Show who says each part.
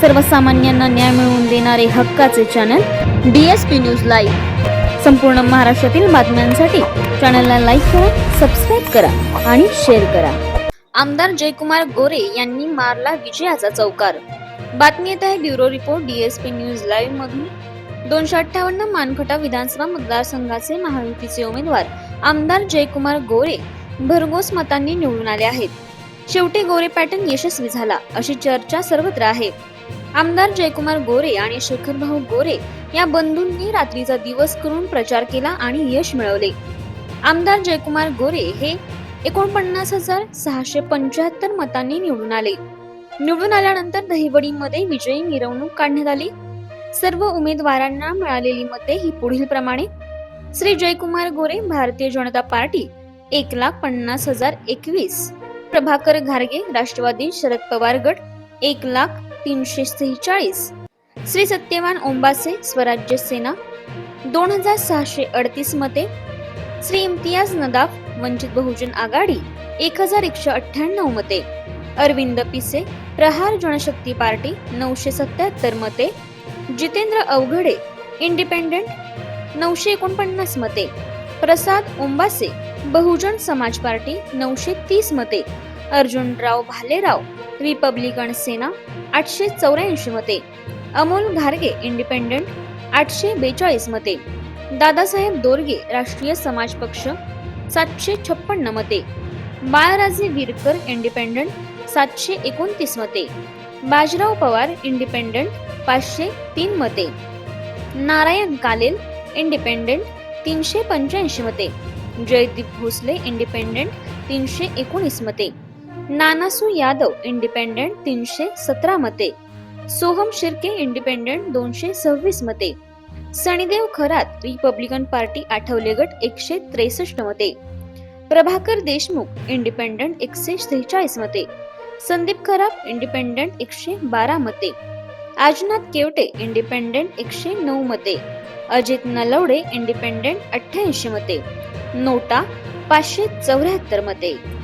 Speaker 1: सर्वसामान्यांना न्याय मिळवून देणारे हक्काचे channel D S P news live संपूर्ण महाराष्ट्रातील बातम्यांसाठी चॅनलला लाईक करा सबस्क्राईब करा आणि शेअर करा. आमदार जयकुमार गोरे यांनी मारला विजयाचा चौकार. बातमी येत आहे bureau report DSP news live मधून. दोनशे अठ्ठावन्न मानखटा विधानसभा मतदारसंघाचे महायुतीचे उमेदवार आमदार जयकुमार गोरे भरघोस मतांनी निवडून आले आहेत. शेवटी गोरे पॅटर्न यशस्वी झाला अशी चर्चा सर्वत्र आहे. आमदार जयकुमार गोरे आणि शेखरभाऊ गोरे या बंधूंनी रात्रीचा दिवस करून प्रचार केला आणि यश मिळवले. आमदार जयकुमार गोरे हे एकोणपन्नास हजार सहाशे पंच्याहत्तर मतांनी निवडून आले. निवडून आल्यानंतर दहिवडीमध्ये विजयी मिरवणूक काढण्यात आली. सर्व उमेदवारांना मिळालेली मते ही पुढील प्रमाणे. श्री जयकुमार गोरे भारतीय जनता पार्टी एक लाख पन्नास हजार एकवीस. प्रभाकर घारगे राष्ट्रवादी शरद पवार गट एक लाख तीनशे सेहेचाळीस. श्री सत्यवान ओंबासे स्वराज्य सेना. दोन हजार सहाशे अडतीस मते श्री इम्तियाज नदाफ वंचित बहुजन आघाडी. एक हजार एकशे अठ्ठ्याण्णव मते अरविंद पिसे प्रहार जनशक्ती पार्टी. नऊशे सत्याहत्तर मते जितेंद्र अवघडे इंडिपेंडेंट. नऊशे एकोणपन्नास मते प्रसाद ओंबासे बहुजन समाज पार्टी. नऊशे तीस मते अर्जुनराव भालेराव रिपब्लिकन सेना आठशे चौऱ्याऐंशी मते अमोल घारगे इंडिपेंडेंट आठशे बेचाळीस मते दादासाहेब दोरगे राष्ट्रीय समाज पक्ष सातशे छप्पन्न मते बाळराजे विरकर इंडिपेंडंट सातशे एकोणतीस मते बाजीराव पवार इंडिपेंडंट पाचशे तीन मते नारायण कालेल इंडिपेंडंट तीनशे पंच्याऐंशी मते जयदीप भोसले इंडिपेंडंट तीनशे एकोणीस मते. नानासू यादव इंडिपेंडेंट तीनशे सतरा मते. सोहम शिर्के इंडिपेंडेंट दोनशे सव्वीस मते. सणीदेव खरात रिपब्लिकन पार्टी आठवले गट एकशे त्रेसष्ट मते. प्रभाकर देशमुख इंडिपेंडंट एकशे सेहेचाळीस मते. संदीप खराब इंडिपेंडंट एकशे बारा मते. आजनाथ केवटे इंडिपेंडेंट एकशे नऊ मते. अजित नलवडे इंडिपेंडेंट अठ्ठ्याऐंशी मते. नोटा पाचशे चौऱ्याहत्तर मते.